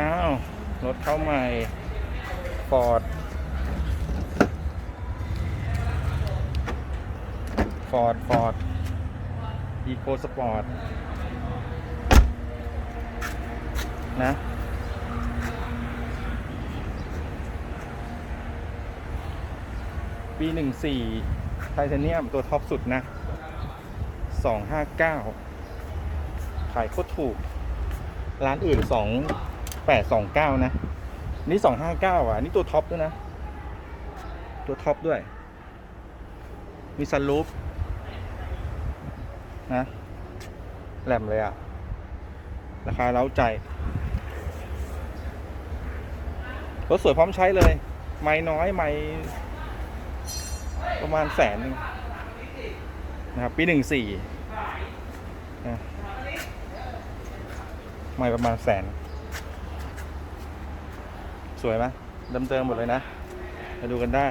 อ้าว รถเข้าใหม่ฟอร์ดฟอร์ดฟอร์ดอีโคสปอร์ตนะปีหนึ่งสี่ไทเทเนียมตัวท็อปสุดนะสองห้าเก้าขายโคตรถูก ร้านอื่นสอง แปดสองเก้านะ นี่สองห้าเก้าอะ นี่ตัวท็อปด้วยนะ ตัวท็อปด้วย มีซันรูฟนะ แหลมเลยอะ ราคาเล้าใจ รถสวยพร้อมใช้เลย ไม่น้อยไม่ประมาณแสนนึงนะครับ ปีหนึ่งสี่ไม่ประมาณแสน สวยไหมดิมเติมหมดเลยนะ มาดูกันได้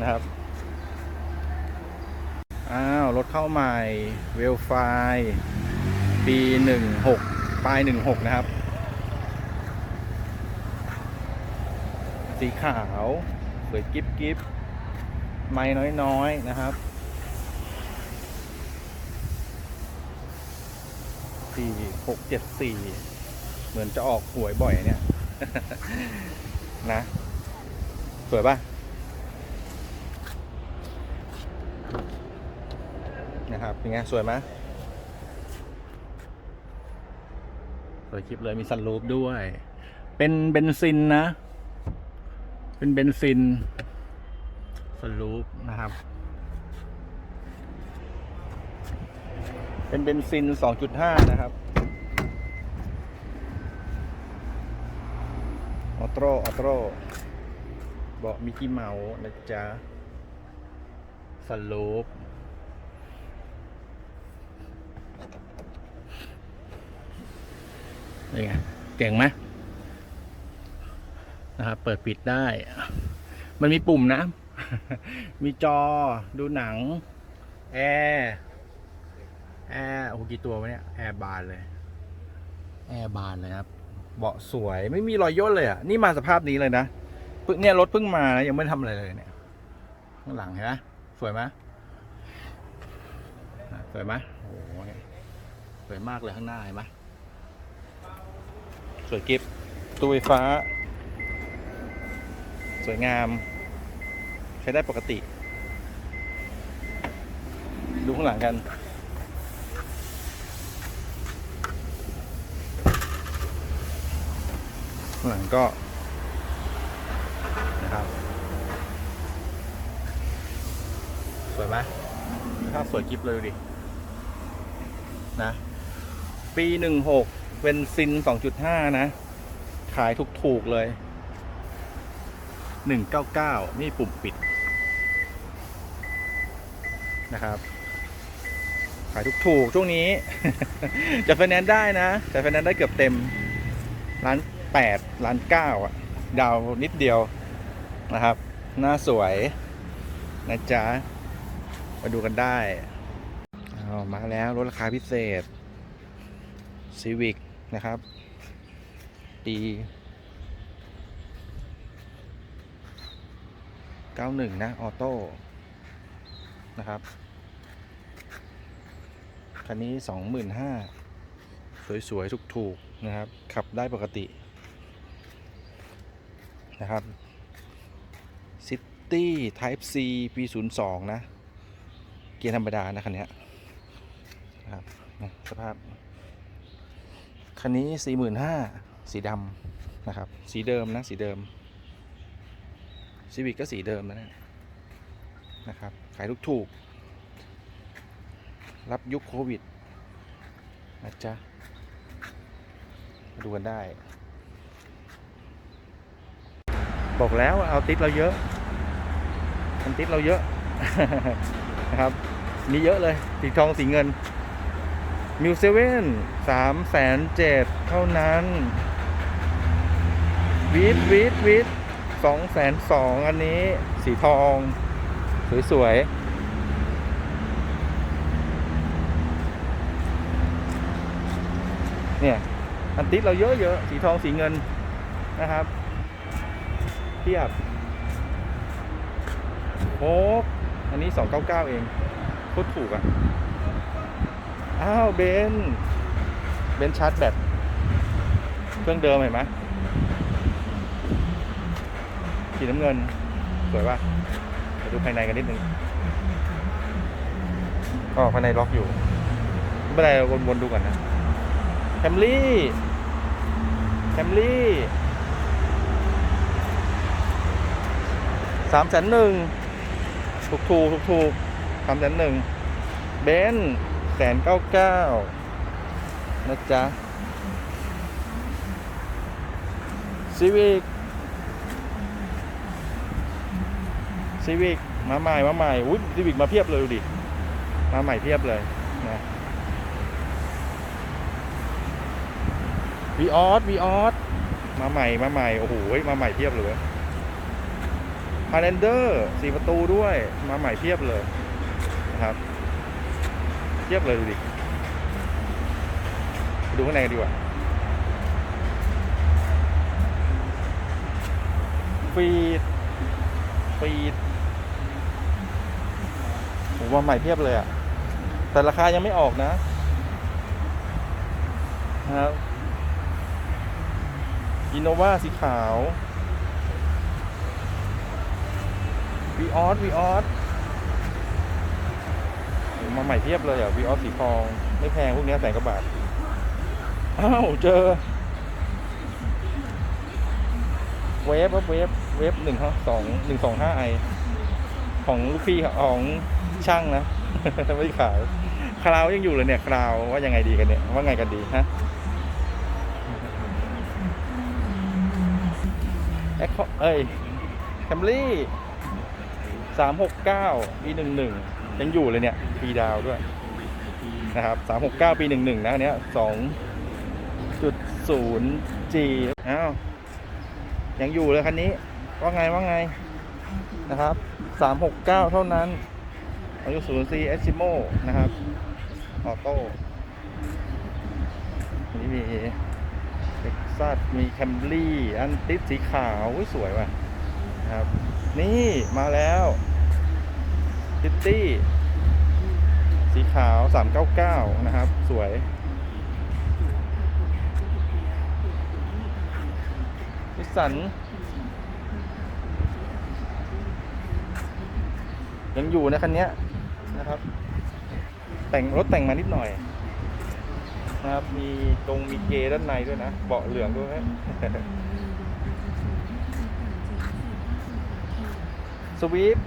นะครับ อ้าว รถเข้าใหม่ เวลไฟปีหนึ่งหกปลายหนึ่งหกนะครับ สีขาว สวยกิฟกิฟไม้น้อยๆนะครับ สี่หกเจ็ดสี่เหมือนจะออกหวยบ่อยเนี่ย นะ สวยป่ะนะครับเป็นไงสวยไหมสวยคลิปเลยมีซันรูฟด้วย เป็นเบนซินนะ เป็นเบนซินซันรูฟนะครับ เป็นเบนซิน 2.5 นะครับ ออโตรออโตรเบาะมิกกี้เมาส์นะจ๊ะสลูปนี่ไงเก่งไหมนะครับ เปิดปิดได้ มันมีปุ่มนะ มีจอดูหนัง แอร์ แอร์โอ้โหกี่ตัววะเนี่ยแอร์บานเลยแอร์บานเลยครับเบาะสวยไม่มีรอยย่นเลยอะนี่มาสภาพนี้เลยนะเพิ่งเนี่ยรถเพิ่งมานะยังไม่ทำอะไรเลยเนี่ยข้างหลังเห็นไหมสวยไหมอะสวยไหมโอ้โหสวยมากเลยข้างหน้าเห็นไหมสวยกิฟตู้ไฟฟ้า สวยงาม ใช้ได้ปกติ ดูข้างหลังกัน ข้าง หลังก็นะครับ สวยไหมภาพสวยกิฟเลยดูดิ นะ ปีหนึ่งหกเป็นซินสองจุดห้านะ ขายถูกๆเลยหนึ่งเก้าเก้านี่ปุ่มปิด นะครับขายถูกๆช่วงนี้ จะไฟแนนซ์ได้นะจะไฟแนนซ์ได้เกือบเต็มร้าน แปดร้านเก้าอะ ดาวนิดเดียวนะครับ หน้าสวยนะจ๊ะ มาดูกันได้เอามาแล้วลดราคาพิเศษ Civic นะครับ ปี91นะ ออโต้ นะครับ คันนี้25,000สวยๆ ถูกๆ นะครับ ขับได้ปกติ นะครับ City Type C ปี02 นะ เกียร์ธรรมดานะคันนี้นะครับสภาพ คันนี้ 45,000 สีดำนะครับ สีเดิมนะ สีเดิมซีวิกก็สีเดิมนะนี่ยนะครับ ขายลูกถูก รับยุคโควิดนะจ๊ะดูกันได้ บอกแล้วเอาติดเราเยอะมันติดเราเยอะนะครับ มีเยอะเลยสีทองสีเงินมิวเซเว่นสามแสนเจ็ดเท่านั้นวีดวีดวีดสองแสนสองอันนี้สีทอง สวยๆเนี่ย อันติดเราเยอะเยอะสีทองสีเงินนะครับ เทียบโอ้อันนี้ 299 เองโคตรถูกอะ อ้าวเบน เบนชาร์จแบตเครื่องเดิมเห็นไหมสีน้ำเงิน สวยป่ะไปดูภายในกันนิดนึงอ๋อภายในล็อกอยู่ ไม่เป็นไรเราวนๆดูก่อนนะแคมรี่แคมรี่ สามแสนหนึ่งถูกถูกถูกถูกสามแสนหนึ่งเบนแสนเก้าเก้านะจ๊ะซีวิกซีวิกมาใหม่มาใหม่อุ้ยซีวิกมาเพียบเลยดูดิ มาใหม่เพียบเลยนะวีออสวีออสมาใหม่มาใหม่ โอ้โหมาใหม่เพียบเลย ฮาร์เรนเดอร์สี่ประตูด้วยมาใหม่เพียบเลยนะครับเทียบเลยดูดิดูข้างในกันดีกว่าฟีดฟีดผมว่าใหม่เพียบเลยอะแต่ราคายังไม่ออกนะนะครับอินโนวาสีขาว วีออสวีออสมาใหม่เทียบเลยอะวีออสสีทอง ไม่แพงพวกเนี้ยแสนกว่าบาท อ้าว เจอ เวฟเวฟเวฟหนึ่งสองหนึ่งสองห้าไอของลูกพี่ของช่างนะไม่ได้ขายคราวยังอยู่เลยเนี่ยคราวว่ายังไงดีกันเนี่ยว่าไงกันดีฮะแอคเอ้ยแคมรี่ สามหกเก้าปีหนึ่งหนึ่งยังอยู่เลยเนี่ยปีดาวด้วยนะครับสามหกเก้าปีหนึ่งหนึ่งนะเนี้ยสองจุดศูนย์จีอ้าวยังอยู่เลยคันนี้ ว่าไงว่าไงนะครับสามหกเก้าเท่านั้นอายุศูนย์ซีเอสซิโมนะครับ ออโต้อันนี้มีเท็กซัสมีแคมบรี่อันติสสีขาวสวยว่ะนะครับ นี่มาแล้ว ซิตตี้ สีขาว 399 นะครับ สวย นิสสัน ยังอยู่นะคันนี้นะครับ แต่งรถแต่งมานิดหน่อยนะครับ มีตรงมีเกด้านในด้วยนะ เบาะเหลืองด้วยสวีป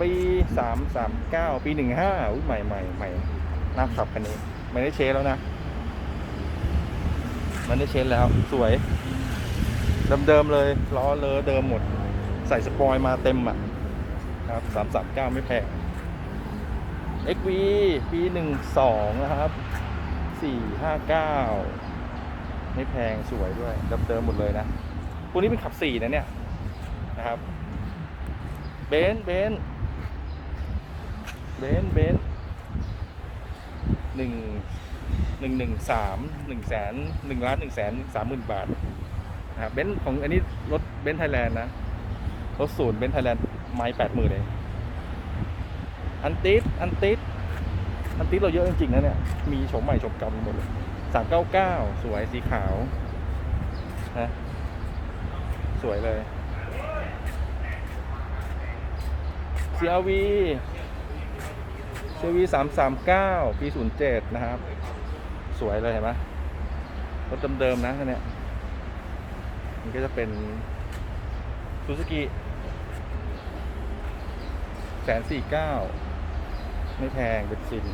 ปีสามสามเก้าปีหนึ่งห้าอุ้ยใหม่ใหม่ใหม่น่าขับคันนี้ไม่ได้เชนแล้วนะ มันได้เชนแล้วสวย เดิมๆเลยล้อเลอเดิมหมด ใส่สปอยมาเต็มอะครับสามสามเก้าไม่แพง XV ปีหนึ่งสองนะครับสี่ห้าเก้าไม่แพงสวยด้วยเดิมๆหมดเลยนะพวกนี้เป็นขับสี่นะเนี่ยนะครับ เบนเบน เบนซ์เบนซ์หนึ่งหนึ่งหนึ่งสามหนึ่งแสนหนึ่งล้านหนึ่งแสนสามหมื่นบาทนะครับเบนซ์ของอันนี้รถเบนซ์ไทยแลนด์นะ รถศูนย์เบนซ์ไทยแลนด์ไม้แปดหมื่นเลยอันติสอันติสอันติสเราเยอะจริงๆนะเนี่ย มีโฉมใหม่โฉมเก่าหมดเลยสามเก้าเก้าสวยสีขาวนะสวยเลย CRV CRV สามสามเก้าปีศูนย์เจ็ดนะครับ สวยเลยเห็นไหมรถเดิมๆนะคันเนี่ยมันก็จะเป็นซูซูกิแสนสี่เก้าไม่แพงเป็นซิน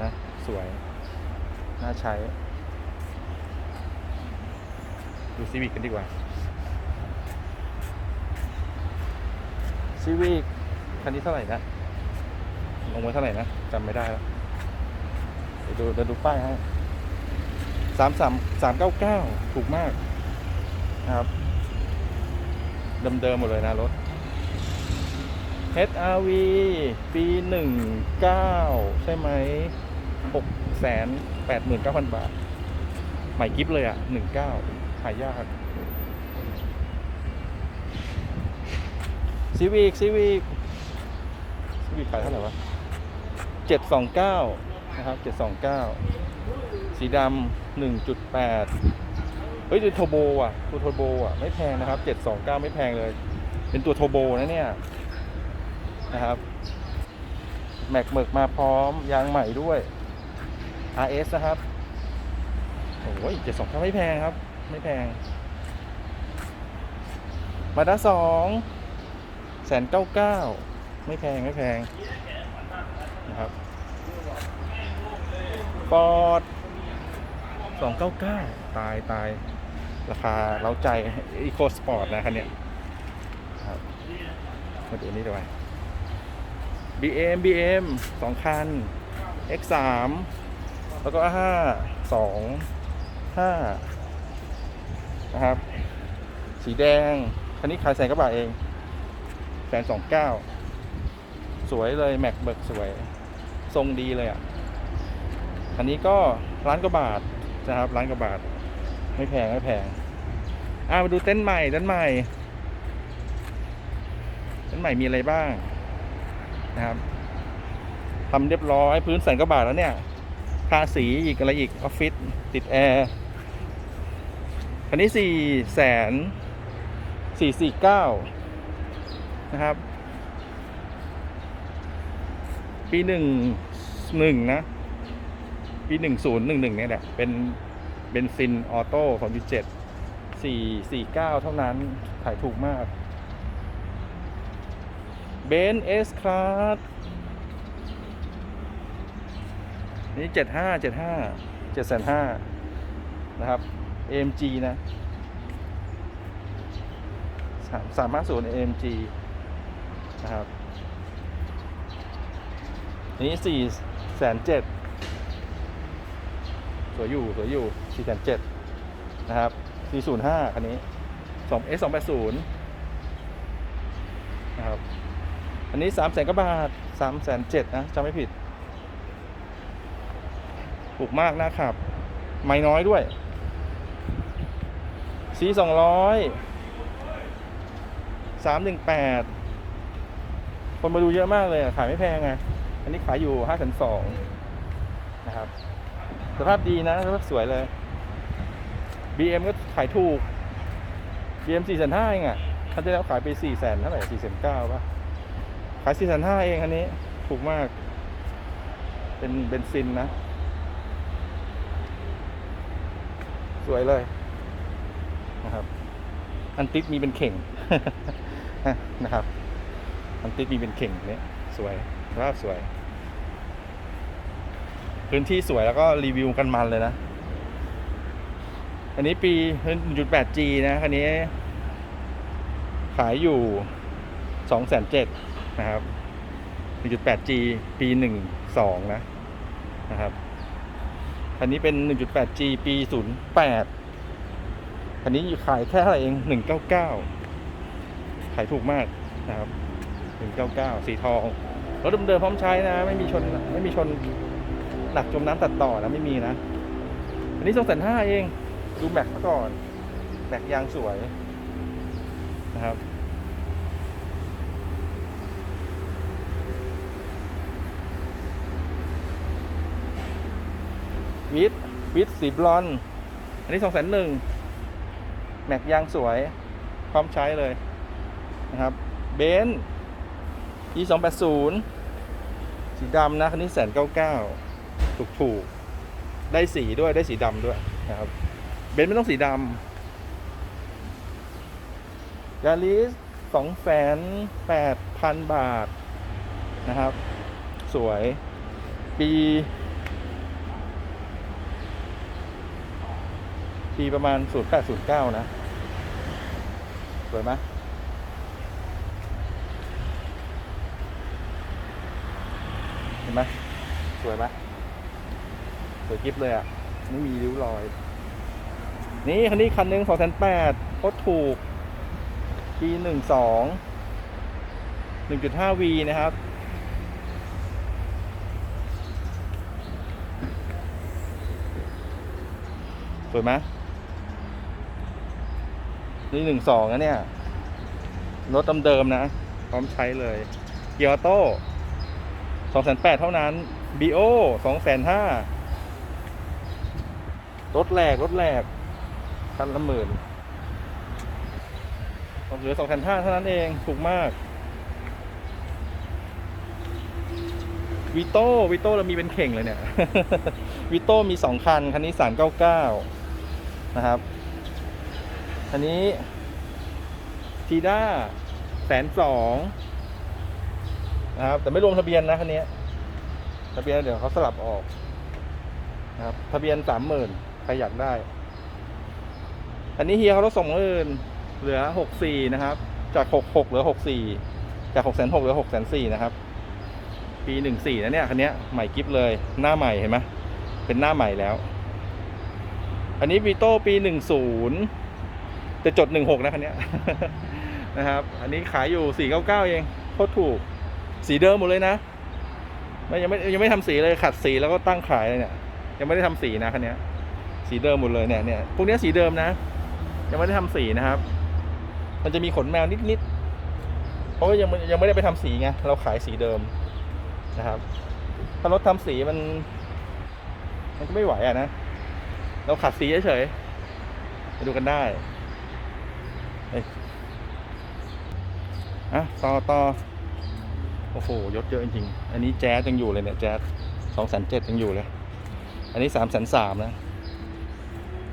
นะ สวย น่าใช้ ดูซีวิกกันดีกว่าซีวิกคันนี้เท่าไหร่นะ ลงไว้เท่าไหร่นะจำไม่ได้แล้วเดี๋ยวดูเดี๋ยวดูป้ายให้สามสามสามเก้าเก้าถูกมากนะครับเดิมๆหมดเลยนะรถ HRV ปีหนึ่งเก้าใช่ไหมหกแสนแปดหมื่นเก้าพันบาท ใหม่กิฟเลยอะหนึ่งเก้าหายากซีวิกซีวิกซีวิกขายเท่าไหร่วะ เจ็ดสองเก้านะครับเจ็ดสองเก้าสีดำหนึ่งจุดแปดเฮ้ยดูโทโบอะตัวโทโบอะ ไม่แพงนะครับเจ็ดสองเก้าไม่แพงเลย เป็นตัวโทโบนะเนี่ย นะครับ แม็กเมิกมาพร้อม ยางใหม่ด้วย RS นะครับ โอ้ยเจ็ดสองไม่แพงครับ ไม่แพง มาด้าสองแสนเก้าเก้าไม่แพง ไม่แพง นะครับ อร์ดสองเก้าเก้าตายตายราคาเล้าใจอีโคสปอร์ตนะคันเนี้ยครับมาดูนี่ด้วย BM BM สองคัน X3 แล้วก็ 5 2 5 นะครับ สีแดง คันนี้ขายแสนกว่าบาทเองแสนสองเก้าสวยเลย แม็กเบิกสวย ทรงดีเลยอะ อันนี้ก็ร้านกว่าบาทนะครับร้านกว่าบาท ไม่แพงไม่แพงอ่ามาดูเต้นท์ใหม่เต้นท์ใหม่เต้นท์ใหม่มีอะไรบ้างนะครับทำเรียบร้อยพื้นแสนกว่าบาทแล้วเนี่ยทาสีอีกอะไรอีกออฟฟิศติดแอร์คันนี้สี่แสนสี่สี่เก้านะครับ ปีหนึ่งหนึ่งนะ ปีหนึ่งศูนย์หนึ่งหนึ่งเนี่ยแหละ เป็นเบนซินออโต้สองจุดเจ็ดสี่สี่เก้าเท่านั้นขายถูกมากเบนเอสคลาสนี่เจ็ดห้าเจ็ดห้าเจ็ดแสนห้านะครับ AMG นะสามสามารถศูนย์ AMG นะครับนนี้สี่แสนเจ็ด สวยอยู่สวยอยู่สี่แสนเจ็ดนะครับสี่ศูนย์ห้าคันนี้สอง S สองแปดศูนะครับ อันนี้สามแสนกว่าบาทสามแสนเจ็ดนะจำไม่ผิด ถูกมากนะครับ ไม่น้อยด้วยสีสองร้อยสามหนึ่งแปดคนมาดูเยอะมากเลยอะขายไม่แพงไงอันนี้ขายอยู่ห้าแสนสองนะครับ สภาพดีนะสภาพสวยเลย BM ก็ขายถูก BM สี่แสนห้าเองอะครั้งที่แล้วขายไปสี่แสนเท่าไหร่สี่แสนเก้าป่ะ ขายสี่แสนห้าเองอันนี้ ถูกมาก เป็นเบนซินนะ สวยเลยนะครับ อันติดมีเป็นเข่งนะครับ อันติดมีเป็นเข่งเนี่ยสวยภาพสวย พื้นที่สวยแล้วก็รีวิวกันมันเลยนะ อันนี้ปี 1.8G นะคันนี้ ขายอยู่207,000นะครับ 1.8G ปี 12 นะนะครับคันนี้เป็น 1.8G ปี 08คันนี้ขายแค่เท่าไรเอง 199 ขายถูกมากนะครับ 199 สีทอง รถเดิมๆพร้อมใช้นะ ไม่มีชน ไม่มีชน หนักจมน้ำตัดต่อนะไม่มีนะ อันนี้2,500เอง ดูแม็กมาก่อน แม็กยางสวยนะครับวิทวิทสีบลอนด์อันนี้สองแสนหนึ่งแม็กยางสวย พร้อมใช้เลยนะครับเบนซ์ e สองแปดศูนย์สีดำนะคันนี้แสนเก้าเก้า ถูกถูกได้สีด้วยได้สีดำด้วยนะครับ เบนซ์ไม่ต้องสีดำยาริสสองแสนแปดพันบาทนะครับ สวย ปี ปีประมาณ0809นะ สวยไหมเห็นไหมสวยไหม สวยกิฟเลยอะ ไม่มีริ้วรอย นี่คันนี้คันหนึ่งสองแสนแปดโคตรถูกปีหนึ่งสองหนึ่งจุดห้าวีนะครับ สวยไหมนี่หนึ่งสองนะเนี่ย รถเดิมๆนะ พร้อมใช้เลย เกียร์ออโต้สองแสนแปดเท่านั้นบีโอสองแสนห้า รถแหลกรถแหลกคันละหมื่นเหลือสองแสนห้าเท่านั้นเอง ถูกมากวิโต้วิโต้เรามีเป็นเข่งเลยเนี่ยวิโต้มีสองคัน คันนี้สามเก้าเก้านะครับ อันนี้ทีด้าแสนสองนะครับ แต่ไม่รวมทะเบียนนะคันนี้ทะเบียนเดี๋ยวเขาสลับออกนะครับ ทะเบียนสามหมื่น ใครอยากได้ อันนี้เฮียเขาลดส่งมื่นเหลือหกสี่นะครับ จากหกหกเหลือหกสี่จากหกแสนหกเหลือหกแสนสี่นะครับ ปีหนึ่งสี่นะเนี่ยคันนี้ใหม่กิฟเลย หน้าใหม่เห็นไหมเป็นหน้าใหม่แล้ว อันนี้วีโต้ปีหนึ่งศูนย์จะจดหนึ่งหกนะคันนี้นะครับ อันนี้ขายอยู่สี่เก้าเก้าเองโคตรถูก สีเดิมหมดเลยนะไม่ยังไม่ยังไม่ทำสีเลยขัดสีแล้วก็ตั้งขายเลยเนี่ย ยังไม่ได้ทำสีนะคันนี้ สีเดิมหมดเลยเนี่ยเนี่ยพวกนี้สีเดิมนะ ยังไม่ได้ทำสีนะครับ มันจะมีขนแมวนิดๆเพราะว่ายังยังไม่ได้ไปทำสีไงเราขายสีเดิมนะครับ ถ้ารถทำสีมัน มันก็ไม่ไหวอะนะ เราขัดสีเฉยๆไปดูกันได้เอ้ยอะต่อต่อโอ้โหยศเยอะจริงๆ อันนี้แจ๊สยังอยู่เลยเนี่ยแจ๊สสองแสนเจ็ดยังอยู่เลย อันนี้สามแสนสามนะ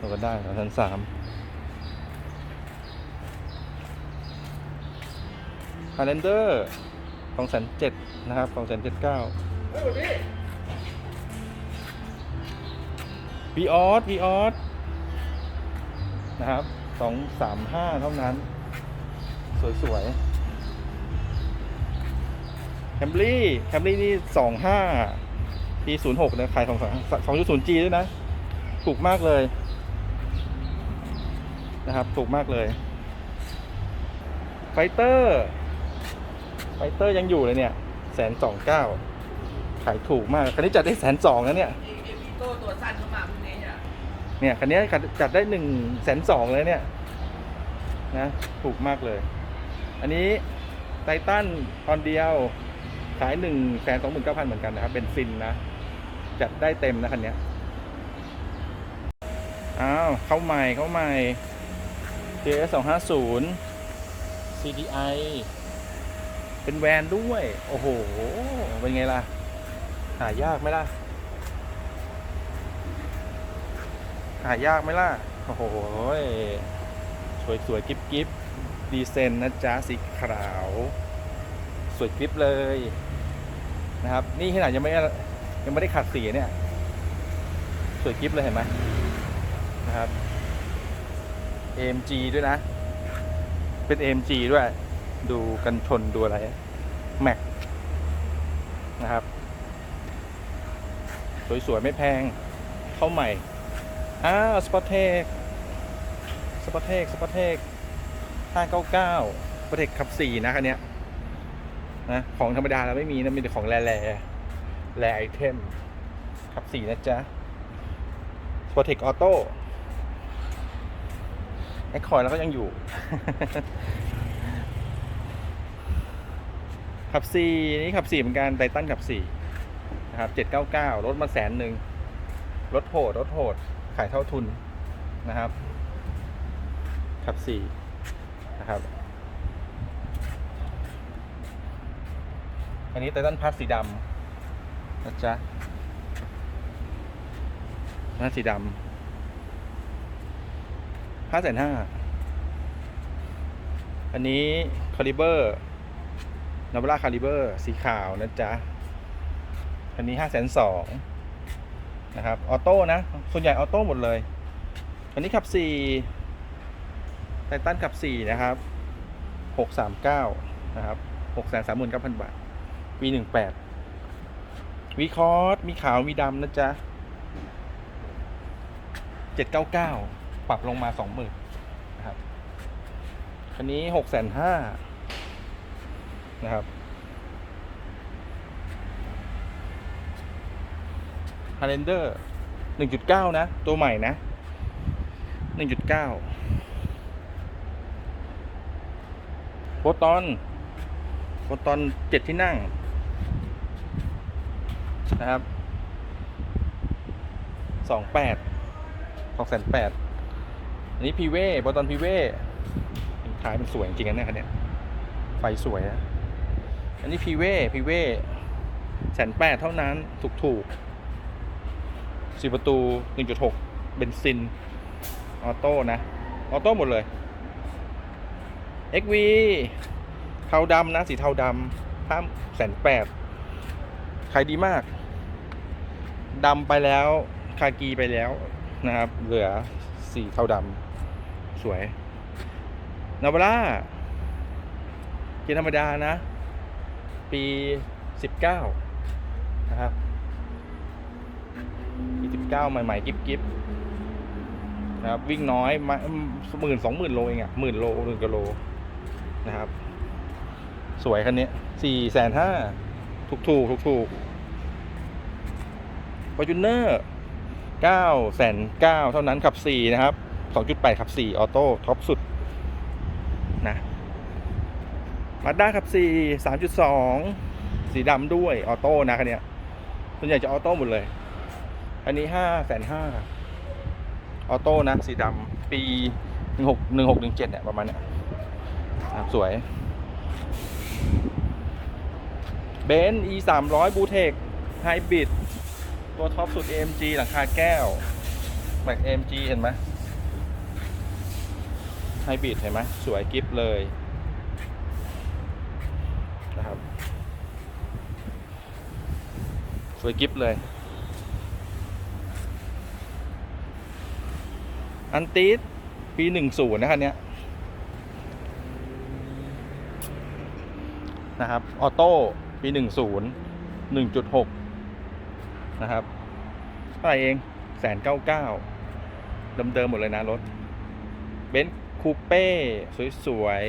เราก็ได้สามแสนสามฮาร์เรนเดอร์สองแสนเจ็ดนะครับสองแสนเจ็ดเก้าวีออสวีออสนะครับสองสามห้าเท่านั้น สวยๆแคมรี่แคมรี่นี่สองห้าปีศูนย์หกนะขายสองสองสองจุดศูนย์จีด้วยนะ ถูกมากเลย นะครับ ถูกมากเลย ไฟเตอร์ ไฟเตอร์ยังอยู่เลยเนี่ยแสนสองเก้าขายถูกมาก คันนี้จัดได้แสนสองนะเนี่ยไอ้ไอ้พี่โต้ตัวสั้นเข้ามาพวกนี้เนี่ยเนี่ยคันนี้จัดได้หนึ่งแสนสองเลยเนี่ย นะ ถูกมากเลย อันนี้ไททันตอนเดียวขายหนึ่งแสนสองหมื่นเก้าพันเหมือนกันนะครับเป็นซินนะ จัดได้เต็มนะคันเนี้ยอ้าวเข้าใหม่เข้าใหม่ JS 2 5 0 CDI เป็นแวนด้วย โอ้โห เป็นไงล่ะ หายากไหมล่ะ หายากไหมล่ะ โอ้โห สวยสวยกิฟกิฟดีเซนนะจ๊ะ สีขาว สวยกริบเลย นะครับ นี่ขนาดยังไม่ยังไม่ได้ขัดสีเนี่ย สวยกริบเลยเห็นไหมนะครับ AMG ด้วยนะ เป็น AMG ด้วย ดูกันชนดูอะไร แม็ก นะครับ สวย ๆ ไม่แพง เข้าใหม่ อ้าวสปอร์เทคสปอร์เทคสปอร์เทค599สปอร์เทคขับ 4 นะคันเนี้ยนะของธรรมดาเราไม่มีนะมีแต่ของแร่แร่แร่ไอเทมขับสี่นะจ๊ะ Protect Auto ไอคอยแล้วก็ยังอยู่ขับสี่นี่ขับสี่เหมือนกันไททันขับสี่นะครับเจ็ดเก้าเก้ารถมาแสนหนึ่งรถโหดรถโหดขายเท่าทุนนะครับ ขับสี่นะครับอันนี้ไททันพัสสีดำนะจ๊ะน้าสีดำ ห้าแสนห้าอันนี้คาลิเบอร์นาวาร่าคาลิเบอร์สีขาวนะจ๊ะ อันนี้ห้าแสนสองนะครับ ออโต้นะ ส่วนใหญ่ออโต้หมดเลย อันนี้ขับสี่ไททันขับสี่นะครับหกสามเก้านะครับหกแสนสามหมื่นเก้าพันบาทปีหนึ่งแปดวีคอร์สมีขาวมีดำนะจ๊ะเจ็ดเก้าเก้า ปรับลงมาสองหมื่นนะครับ คันนี้หกแสนห้านะครับฮาร์เรนเดอร์หนึ่งจุดเก้านะ ตัวใหม่นะหนึ่งจุดเก้าโปรตอนโปรตอนเจ็ดที่นั่ง นะครับสองแปดสองแสนแปด อันนี้พีเว่โปรตอนพีเว่ท้ายมันสวยจริงๆนะเนี่ยคันเนี้ยไฟสวยนะอันนี้พีเว่พีเว่แสนแปดเท่านั้นถูกถูกสี่ประตูหนึ่งจุดหกเบนซิน ออโต้นะ ออโต้หมดเลย XV เทาดำนะ สีเทาดำห้ามแสนแปดขายดีมากดำไปแล้ว คากีไปแล้วนะครับ เหลือสีเทาดำ สวยนาวาร่าเกียร์ธรรมดานะ ปี 19 นะครับปี19 ใหม่ ๆ กิ๊บกิ๊บนะครับ วิ่งน้อยมาหมื่นสองหมื่นโลเองอะ่ะหมื่นโลหนึ่งกิโลนะครับ สวยคันนี้สี่แสนห้าถูกถูกถูกถูกฟอร์จูเนอร์เก้าแสนเก้าเท่านั้นขับสี่นะครับ สองจุดแปดขับสี่ออโต้ท็อปสุดนะมาด้าขับสี่สามจุดสองสีดำด้วยออโต้นะคันนี้ส่วนใหญ่จะออโต้หมดเลย อันนี้ห้าแสนห้าออโต้นะ สีดำปีหนึ่งหกหนึ่งหกหนึ่งเจ็ดเนี่ยประมาณเนี้ยนะสวยเบนซ์ e 3 0 0บูเทคไฮบริดตัวท็อปสุด AMG หลังคาแก้วแม็ก AMG เห็นไหม ไฮบริดเห็นไหมสวยกิฟเลยนะครับ สวยกิฟเลย อันติสปีหนึ่งศูนย์นะครับเนี้นะครับ ออโต้ ปีหนึ่งศูนย์หนึ่งจุดหกนะครับเท่าไหร่เองแสนเก้าเก้าเดิมๆหมดเลยนะรถ เบนซ์ คูเป้สวย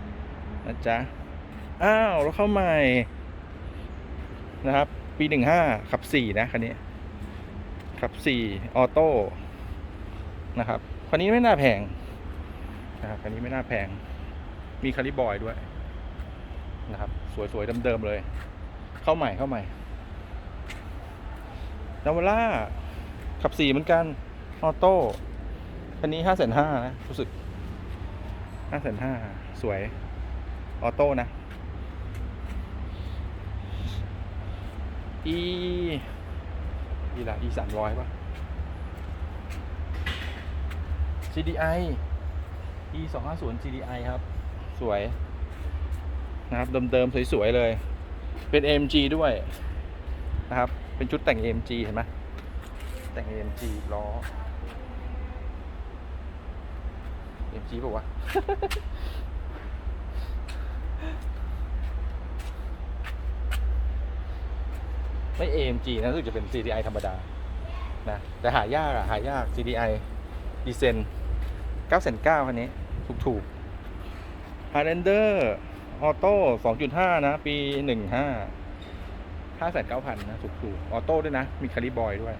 ๆนะจ๊ะ อ้าวรถเข้าใหม่ นะครับ ปีหนึ่งห้าขับสี่นะคันนี้ ขับสี่ออโต้นะครับคันนี้ไม่น่าแพงนะครับคันนี้ไม่น่าแพง มีคาริบอยด้วยนะครับ สวยๆเดิมๆเลย เข้าใหม่เข้าใหม่นาวาร่าขับสี่เหมือนกัน ออโต้คันนี้ห้าแสนห้านะ รู้สึก ห้าแสนห้าสวย ออโต้นะ e อีละ e สามร้อยป่ะ CDI e สองห้าศูนย์ CDI ครับ สวย นะครับ เดิมๆ สวย ๆ เลย เป็น AMG ด้วย นะครับ เป็นชุดแต่ง AMG เห็นไหมแต่ง AMG ล้อ AMG บอกว่าไม่ AMG นะรู้สึกจะเป็น CDI ธรรมดา นะ แต่หายากอะหายาก CDI ดีเซน9,900คันนี้ ถูกๆ Highlander ออโต้2.5 นะ ปี 15 5,900นะ ถูกๆออโต้ด้วยนะ มีคาริบอยด้วย